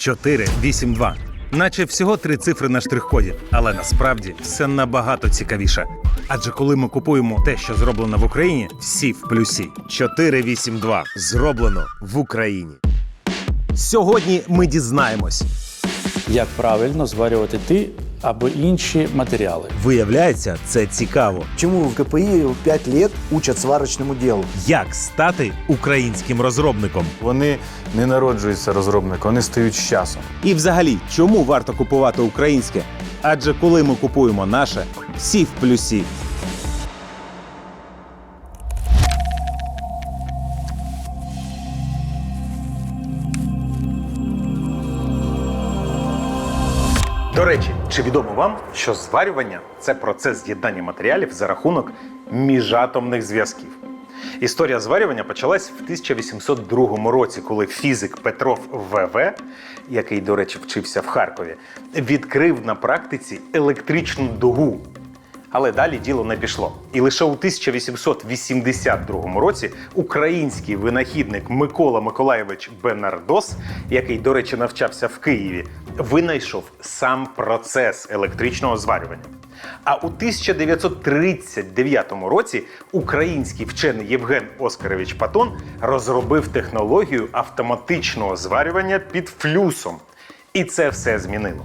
482. Наче всього три цифри на штрих-коді, але насправді все набагато цікавіше. Адже коли ми купуємо те, що зроблено в Україні, всі в плюсі. 482. Зроблено в Україні. Сьогодні ми дізнаємось. як правильно зварювати ті або інші матеріали. Виявляється, це цікаво. Чему в КПИ 5 лет учат сварочному делу? Як стати українським розробником? Вони не народжуються розробником, вони стають з часом. І взагалі, чому варто купувати українське? Адже коли ми купуємо наше, всі в плюсі. До речі, чи відомо вам, що зварювання це процес з'єднання матеріалів за рахунок міжатомних зв'язків? Історія зварювання почалась в 1802 році, коли фізик Петров ВВ, який, до речі, вчився в Харкові, відкрив на практиці електричну дугу. Але далі діло не пішло. І лише у 1882 році український винахідник Микола Миколаєвич Бенардос, який, до речі, навчався в Києві, винайшов сам процес електричного зварювання. А у 1939 році український вчений Євген Оскарович Патон розробив технологію автоматичного зварювання під флюсом. І це все змінило.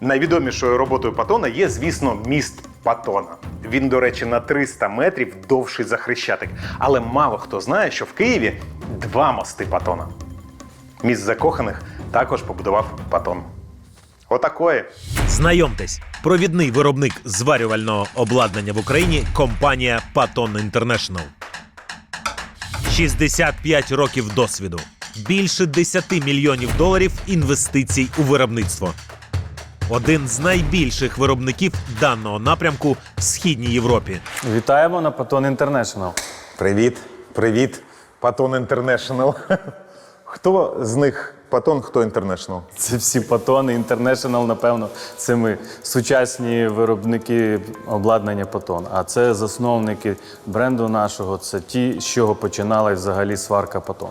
Найвідомішою роботою Патона є, звісно, міст Патона. Він, до речі, на 300 метрів довший за Хрещатик. Але мало хто знає, що в Києві два мости Патона. Міст закоханих також побудував Патон. Отакої. Знайомтесь, провідний виробник зварювального обладнання в Україні компанія Patton International. 65 років досвіду. Більше 10 мільйонів доларів інвестицій у виробництво. Один з найбільших виробників даного напрямку в східній Європі. Вітаємо на Patton International. Привіт, привіт, Патон Інтернешнл. Хто з них Патон, хто Інтернешнл? Це всі Patton International, напевно, це ми сучасні виробники обладнання Patton. А це засновники бренду нашого, це ті, з чого починалась взагалі сварка Patton.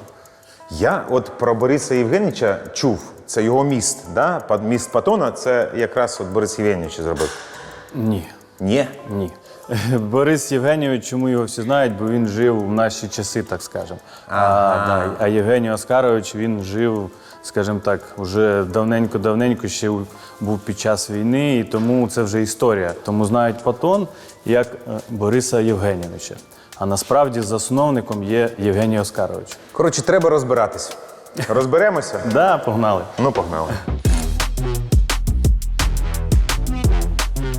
Я от про Бориса Євгеніча чув. Це його міст. Да? Па- Міст Патона це якраз от Борис Євгенійович зробив. Ні. Ні. Ні. Борис Євгенійович, чому його всі знають, бо він жив в наші часи, так скажемо. А, да, а Євгеній Оскарович він жив, скажімо так, вже давненько-давненько ще у- був під час війни, і тому це вже історія. Тому знають Патон як е, Бориса Євгенійовича. А насправді засновником є Євгеній Оскарович. Коротше, треба розбиратись. Розберемося? Да, погнали. Ну, погнали.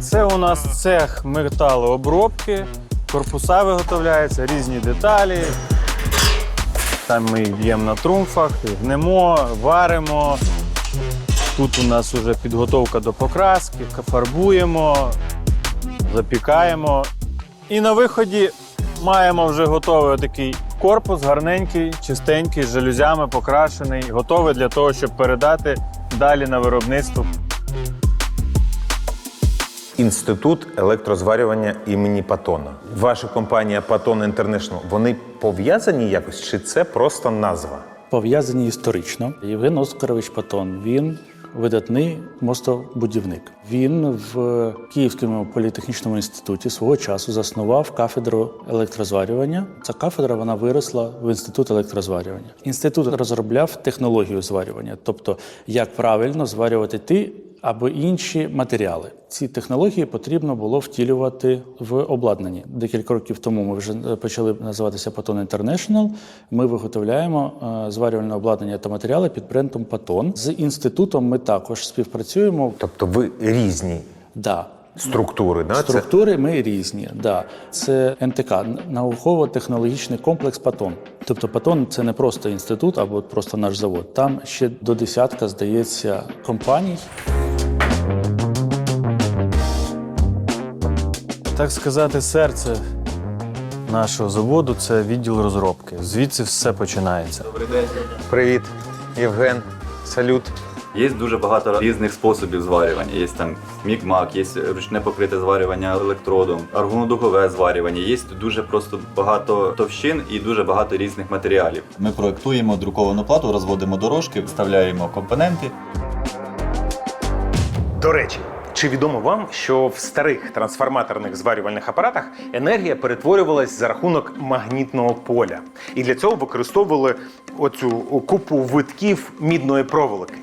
Це у нас цех металообробки, корпуса виготовляються, різні деталі. Там ми б'ємо на трумфах, гнемо, варимо. Тут у нас вже підготовка до покраски, фарбуємо, запікаємо. І на виході маємо вже готовий такий корпус, гарненький, чистенький, з жалюзями покрашений, готовий для того, щоб передати далі на виробництво. Інститут електрозварювання імені Патона. Ваша компанія Патон Інтернешнл, вони пов'язані якось, чи це просто назва? Пов'язані історично. Євген Оскарович Патон. Він видатний мостобудівник. Він в Київському політехнічному інституті свого часу заснував кафедру електрозварювання. Ця кафедра вона виросла в інститут електрозварювання. Інститут розробляв технологію зварювання, тобто як правильно зварювати ті або інші матеріали. Ці технології потрібно було втілювати в обладнанні. Декілька років тому ми вже е, почали називатися Patton International. Ми виготовляємо е, зварювальне обладнання та матеріали під брендом Patton. З інститутом ми також співпрацюємо. Тобто ви різні Да. структури, да? Це Структури ми різні. Да. Це НТК, науково-технологічний комплекс Патон. Тобто Патон це не просто інститут або просто наш завод. Там ще до десятка, здається, компаній. Так сказати, серце нашого заводу це відділ розробки. Звідси все починається. Добрий, Привіт, Євген. Салют. Є дуже багато різних способів зварювання. Є там мікмак, є ручне покрите зварювання електродом, аргонодухове зварювання. Є дуже просто багато товщин і дуже багато різних матеріалів. Ми проектуємо друковану плату, розводимо дорожки, вставляємо компоненти. До речі, чи відомо вам, що в старих трансформаторних зварювальних апаратах енергія перетворювалась за рахунок магнітного поля, і для цього використовували оцю купу витків мідної проволоки.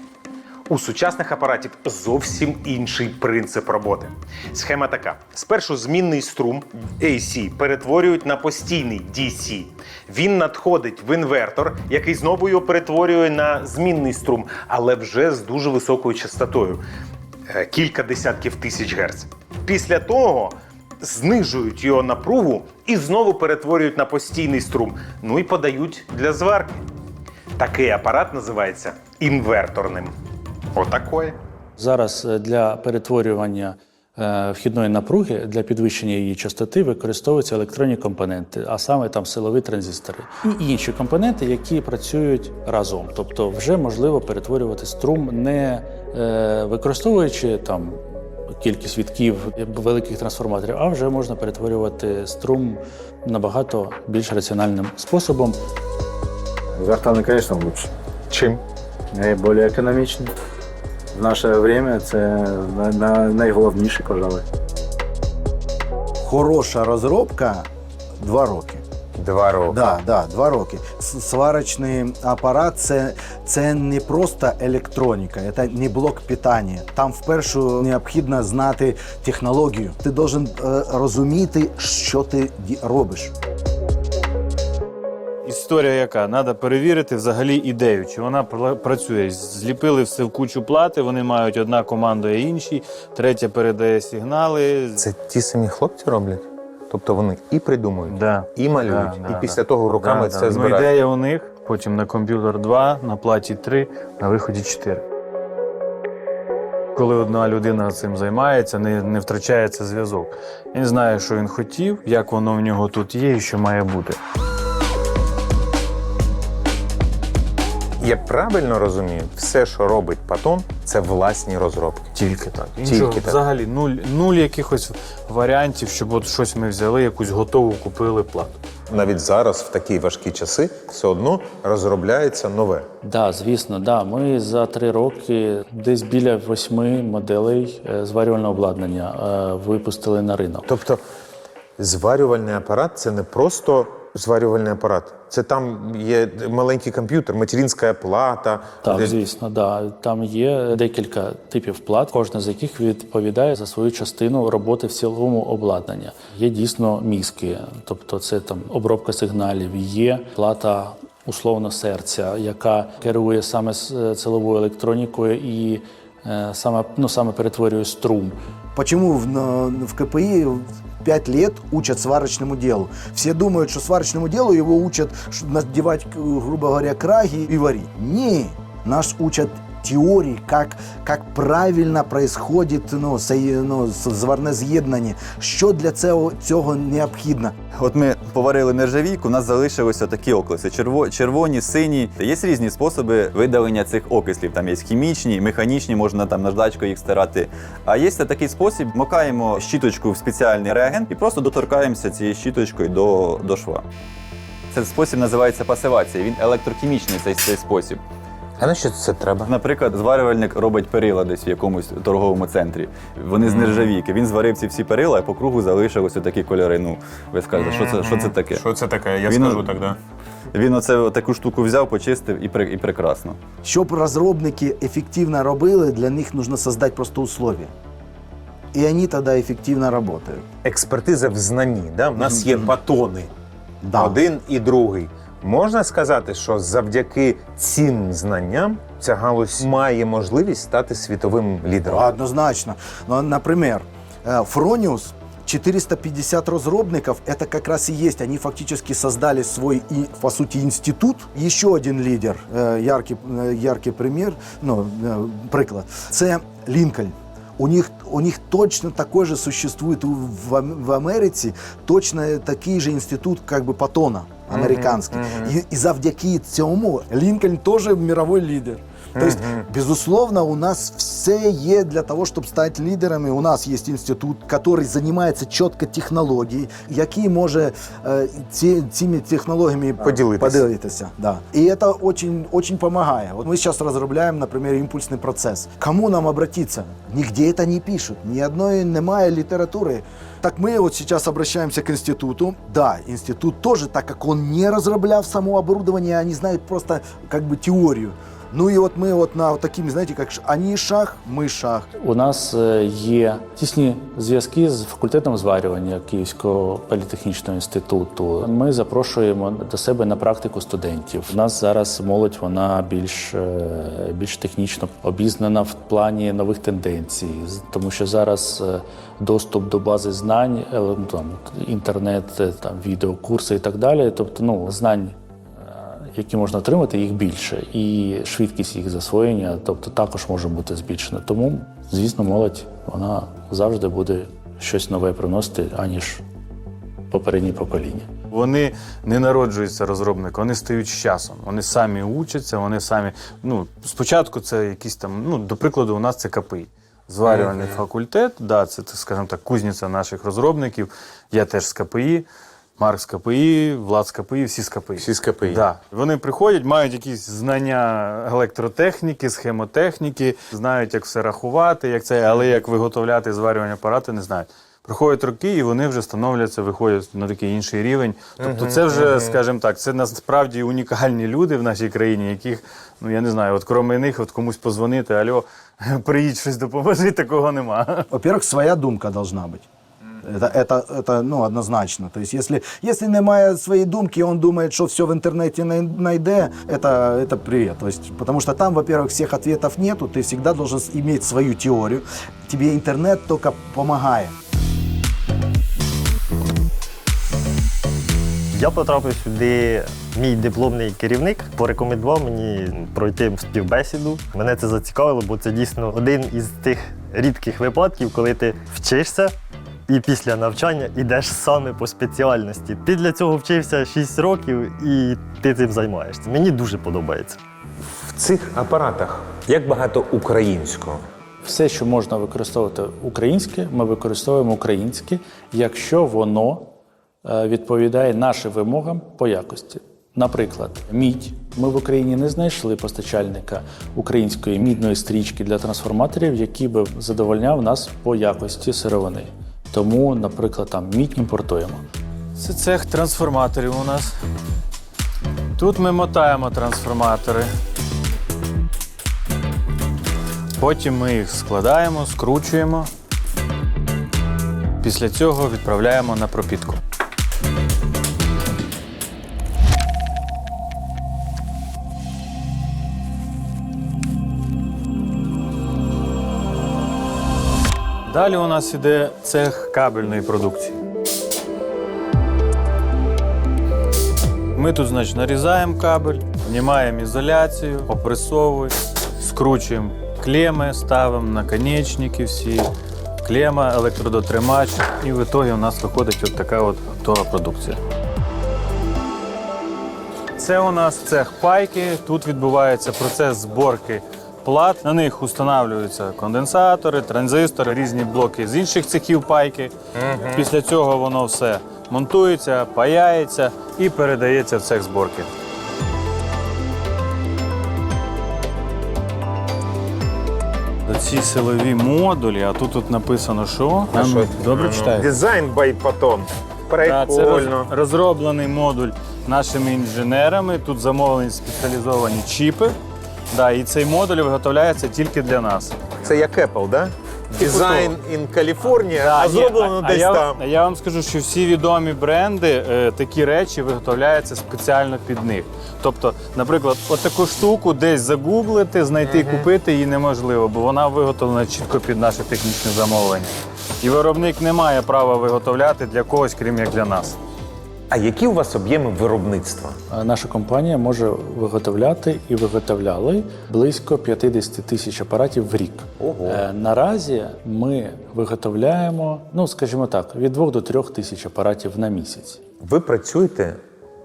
У сучасних апаратів зовсім інший принцип роботи. Схема така: спершу змінний струм AC перетворюють на постійний DC. Він надходить в інвертор, який знову його перетворює на змінний струм, але вже з дуже високою частотою кілька десятків тисяч герц. Після того знижують його напругу і знову перетворюють на постійний струм. Ну і подають для зварки. Такий апарат називається інверторним. Отакої. Зараз е, для перетворювання е, вхідної напруги для підвищення її частоти використовуються електронні компоненти, а саме там силові транзистори і інші компоненти, які працюють разом. Тобто, вже можливо перетворювати струм, не е, використовуючи там. Кількість вітків великих трансформаторів, а вже можна перетворювати струм набагато більш раціональним способом. Вертаны, конечно, лучше. Чим? Найбільш економічні. В наше время це на, на, найголовніше, пожалуй. Хороша розробка два роки. Два роки. Да, да, два роки. Сварочний апарат це, це не просто електроніка, це не блок питання. Там вперше необхідно знати технологію. Ти должен е, розуміти, що ти робиш. Історія яка? Треба перевірити взагалі ідею, чи вона працює. Зліпили все в кучу плати, вони мають одна командує іншій, третя передає сигнали. Це ті самі хлопці роблять? Тобто вони і придумують, Да. і малюють, Да, і да, після да. того руками Да, це да. Ну, ідея у них, потім на комп'ютер 2, на платі 3, на виході 4. Коли одна людина цим займається, не, не втрачається зв'язок. Він знає, що він хотів, як воно в нього тут є і що має бути. Я правильно розумію, все, що робить Патон, це власні розробки. Тільки так. Тільки Іншого, так. Взагалі нуль, нуль якихось варіантів, щоб от щось ми взяли, якусь готову купили плату. Навіть зараз, в такі важкі часи, все одно розробляється нове. Да, звісно, да. Ми за три роки десь біля восьми моделей е, зварювального обладнання е, випустили на ринок. Тобто зварювальний апарат це не просто зварювальний апарат. Це там є маленький комп'ютер, материнська плата. Так, де- звісно, да. Там є декілька типів плат, кожна з яких відповідає за свою частину роботи в цілому обладнання. Є дійсно мізки, тобто це там обробка сигналів, є плата условно серця, яка керує саме е, силовою електронікою і е, саме, ну, саме перетворює струм. Почему в, на- в КПИ 5 лет учат сварочному делу? Все думают, что сварочному делу его учат надевать, грубо говоря, краги и варить. Не, нас учат теории, как, как правильно происходит ну, ну, зварне з'єднання, що для цього, цього необхідно. От ми поварили нержавійку, у нас залишилися такі окиси: черво, червоні, сині. Є різні способи видалення цих окислів. Там є хімічні, механічні, можна там наждачкою їх стирати. А є такий спосіб: макаємо щіточку в спеціальний реагент і просто доторкаємося цією щіточкою до, до шва. Цей спосіб називається пасивація. Він електрохімічний цей, цей спосіб. А на що це треба? Наприклад, зварювальник робить перила десь в якомусь торговому центрі. Вони з нержавійки. Він зварив ці всі перила, а по кругу залишилось такі кольори. Ну, ви скажете, що це, що це таке? Що це таке? Я Він- скажу тоді. Він оце таку штуку взяв, почистив і, при- і прекрасно. Щоб розробники ефективно робили, для них нужно создать просто условия. І вони тоді ефективно працюють. Експертиза в знанні. Да? У нас є батони. Да. Один і другий. Можна сказати, що завдяки цим знанням ця галузь має можливість стати світовим лідером. Однозначно. Ну, например, э, Fronius 450 разработчиков, это как раз и есть. Они фактически создали свой, и, по сути, институт. Еще один лидер, э, яркий, э, яркий пример, ну, э, приклад, це Лінкольн. У них, у них точно такой же существует в, в Америці, точно такий же інститут, как бы Патона, американський. І, і завдяки цьому Лінкольн теж мировой лідер. То есть, безусловно, у нас все есть для того, чтобы стать лидерами. У нас есть институт, который занимается четко технологией, які може е, ці, цими технологиями Поділитися. поділитися. Да. И это очень, очень помогает. Вот мы сейчас разрабатываем, например, импульсный процесс. Кому нам обратиться? Нигде это не пишут, ни одной немає литературы. Так мы вот сейчас обращаемся к институту. Да, институт тоже, так как он не разраблял само оборудование, они знают просто как бы теорию. Ну и вот мы вот на вот такими, знаете, как ш- они шаг, мы. У нас е, є тісні зв'язки з факультетом зварювання Київського політехнічного інституту. Ми запрошуємо до себе на практику студентів. У нас зараз молодь вона більш, е, більш технічно обізнана в плані нових тенденцій, тому що зараз е, доступ до бази знань, ну, там, інтернет, там відеокурси і так далі. Тобто, ну знань які можна отримати, їх більше, і швидкість їх засвоєння, тобто також може бути збільшена. Тому, звісно, молодь вона завжди буде щось нове приносити, аніж попередні покоління. Вони не народжуються розробником, вони стають з часом. Вони самі учаться, вони самі. Ну, спочатку це якісь там, ну, до прикладу, у нас це КПІ. Зварювальний факультет, да, це, скажімо так, кузниця наших розробників. Я теж з КПІ, Марк з КПІ, Влад з КПІ, всі з КПІ. Всі з КПІ. Да. Вони приходять, мають якісь знання електротехніки, схемотехніки, знають, як все рахувати, як це, але як виготовляти зварювальні апарати, не знають. Проходять роки, і вони вже становляться, виходять на такий інший рівень. Тобто, це вже, скажімо так, це насправді унікальні люди в нашій країні, яких, ну я не знаю, от крім них, от комусь позвонити, альо, приїдь щось допоможи, такого нема. Во-первых, своя думка должна быть. Это, это, это ну, однозначно. То есть, если, если немає своей думки, он думает, что все в интернете най- найде, это, это привет. То есть, потому что там, во-первых, всех ответов нету, ты всегда должен с- иметь свою теорию. Тебе интернет только помогает. Я потрапив сюди. Мій дипломний керівник порекомендував мені пройти співбесіду. Мене це зацікавило, бо це дійсно один із тих рідких випадків, коли ти вчишся і після навчання йдеш саме по спеціальності. Ти для цього вчився 6 років і ти цим займаєшся. Мені дуже подобається. В цих апаратах як багато українського? Все, що можна використовувати українське, ми використовуємо українське, якщо воно е, відповідає нашим вимогам по якості. Наприклад, мідь. Ми в Україні не знайшли постачальника української мідної стрічки для трансформаторів, який би задовольняв нас по якості сировини. Тому, наприклад, там мідь імпортуємо. Це цех трансформаторів у нас. Тут ми мотаємо трансформатори. Потім ми їх складаємо, скручуємо. Після цього відправляємо на пропітку. Далі у нас іде цех кабельної продукції. Ми тут, значить, нарізаємо кабель, знімаємо ізоляцію, опресовуємо, скручуємо клеми, ставимо наконечники всі, клема, електродотримач, і в ітогі у нас виходить от така от готова продукція. Це у нас цех пайки. Тут відбувається процес зборки плат. На них встановлюються конденсатори, транзистори, різні блоки з інших цехів пайки. Після цього воно все монтується, паяється і передається в цех зборки. Ці силові модулі, а тут тут написано, що? А ну, Добре читаєте? Дизайн Patton. Це роз- розроблений модуль нашими інженерами. Тут замовлені спеціалізовані чіпи. Да, і цей модуль виготовляється тільки для нас. Це як Apple, да? Дизайн in California, Да, а зроблено а десь я, там. я вам скажу, що всі відомі бренди е, такі речі виготовляються спеціально під них. Тобто, наприклад, от штуку десь загуглити, знайти, купити її неможливо, бо вона виготовлена чітко під наше технічне замовлення. І виробник не має права виготовляти для когось, крім як для нас. А які у вас об'єми виробництва? Наша компанія може виготовляти і виготовляли близько 50 тисяч апаратів в рік. Ого. Е, Наразі ми виготовляємо, ну скажімо так, від 2 до 3 тисяч апаратів на місяць. Ви працюєте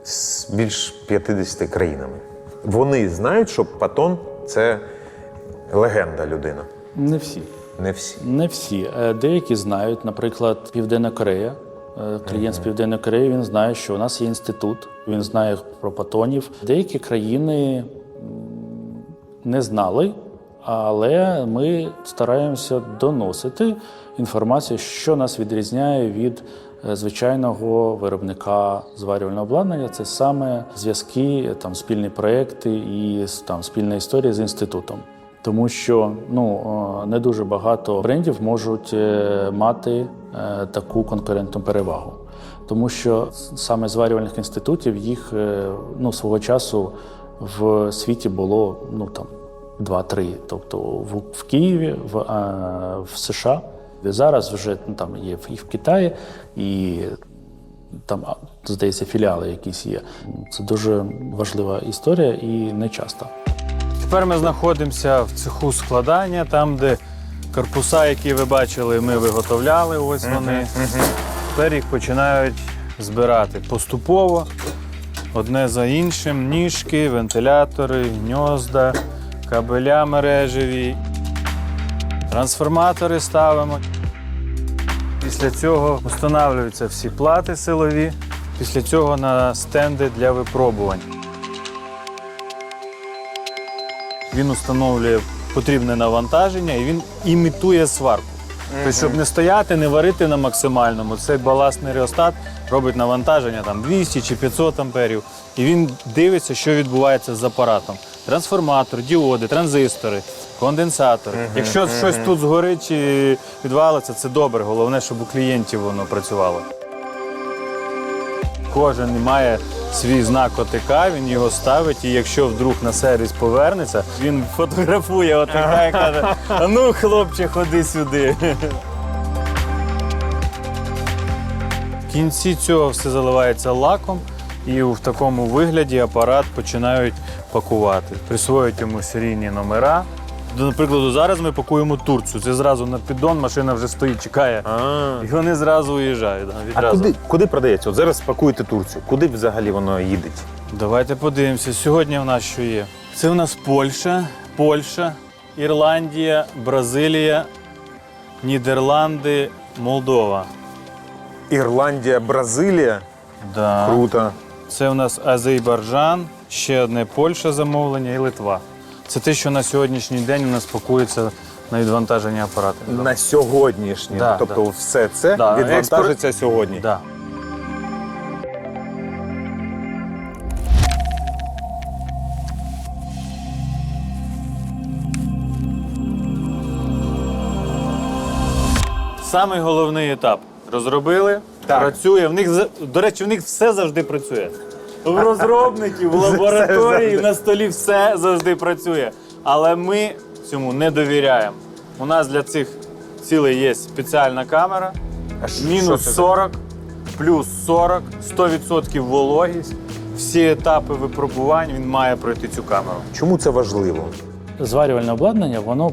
з більш 50 країнами. Вони знають, що Патон це Легенда людина. Не всі. Не всі. Не всі. Е, Деякі знають, наприклад, Південна Корея. Е, Клієнт з Південної Кореї він знає, що у нас є інститут, він знає про патонів. Деякі країни не знали, але ми стараємося доносити інформацію, що нас відрізняє від е, звичайного виробника зварювального обладнання. Це саме зв'язки, там спільні проекти і там спільна історія з інститутом. Тому що ну е, не дуже багато брендів можуть е, мати е, таку конкурентну перевагу. Тому що саме зварювальних інститутів їх ну, свого часу в світі було ну там два-три. Тобто в, в Києві, в, в США. Зараз вже ну, там є і в Китаї, і там, здається, філіали якісь є. Це дуже важлива історія і не часто. Тепер ми знаходимося в цеху складання, там, де корпуса, які ви бачили, ми виготовляли. Ось вони. Тепер їх починають збирати поступово, одне за іншим: ніжки, вентилятори, гнізда, кабеля мережеві, трансформатори ставимо. Після цього встановлюються всі плати силові. Після цього на стенди для випробувань. Він установлює потрібне навантаження і він імітує сварку. Тобто, щоб не стояти, не варити на максимальному, цей баластний реостат робить навантаження там 200 чи 500 амперів. І він дивиться, що відбувається з апаратом. Трансформатор, діоди, транзистори, конденсатори. Якщо щось тут згорить чи відвалиться, це добре. Головне, щоб у клієнтів воно працювало. Кожен має свій знак ОТК, він його ставить, і якщо вдруг на сервіс повернеться, він фотографує ОТК і каже: ну, хлопче, ходи сюди. В кінці цього все заливається лаком, і в такому вигляді апарат починають пакувати. Присвоюють йому серійні номера. До наприклад, зараз ми пакуємо турцю. Це зразу на піддон, машина вже стоїть, чекає. І вони зразу уїжджають. да, А відразу. куди, куди продається? От зараз спакуєте Турцію. Куди взагалі воно їде? Давайте подивимося. Сьогодні в нас що є? Це в нас Польща, Польща, Ірландія, Бразилія, Нідерланди, Молдова. Ірландія, Бразилія. Да. Круто. Це в нас Азербайджан, ще одне Польща замовлення і Литва. Це те, що на сьогоднішній день у нас пакується на відвантаження апарату. На сьогоднішній. Да, тобто да. все це Да, відвантажиться сьогодні. Да. Самий головний етап. Розробили, працює. В них до речі, в них все завжди працює. В розробників, в лабораторії, на столі все завжди працює. Але ми цьому не довіряємо. У нас для цих цілей є спеціальна камера. Мінус 40, плюс 40, 100% вологість. Всі етапи випробувань він має пройти цю камеру. Чому це важливо? зварювальне обладнання воно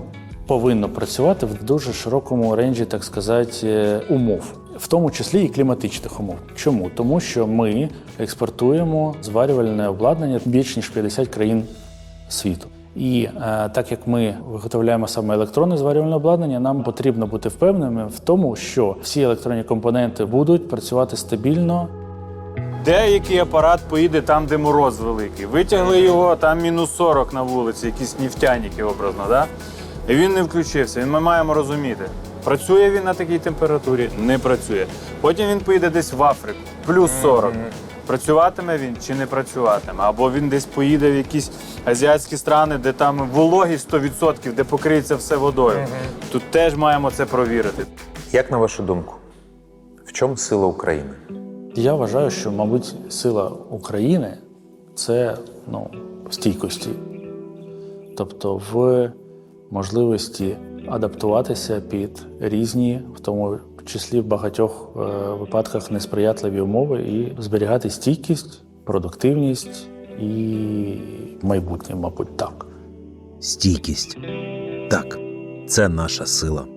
повинно працювати в дуже широкому ренджі, так сказати, умов, в тому числі і кліматичних умов. Чому? Тому що ми експортуємо зварювальне обладнання більш ніж 50 країн світу. І е, так як ми виготовляємо саме електронне зварювальне обладнання, нам потрібно бути впевненими в тому, що всі електронні компоненти будуть працювати стабільно Деякий апарат поїде там, де мороз великий. Витягли його, там мінус 40 на вулиці, якісь нефтяніки образно, да? І він не включився. Ми маємо розуміти, працює він на такій температурі, не працює. Потім він поїде десь в Африку, плюс 40. Працюватиме він чи не працюватиме? Або він десь поїде в якісь азіатські страни, де там вологість 100%, де покриється все водою. Тут теж маємо це провірити. Як на вашу думку, в чому сила України? Я вважаю, що, мабуть, сила України це ну, в стійкості, тобто в можливості адаптуватися під різні, в тому числі в багатьох е, випадках несприятливі умови і зберігати стійкість, продуктивність і майбутнє, мабуть, так. Стійкість. Так, це наша сила.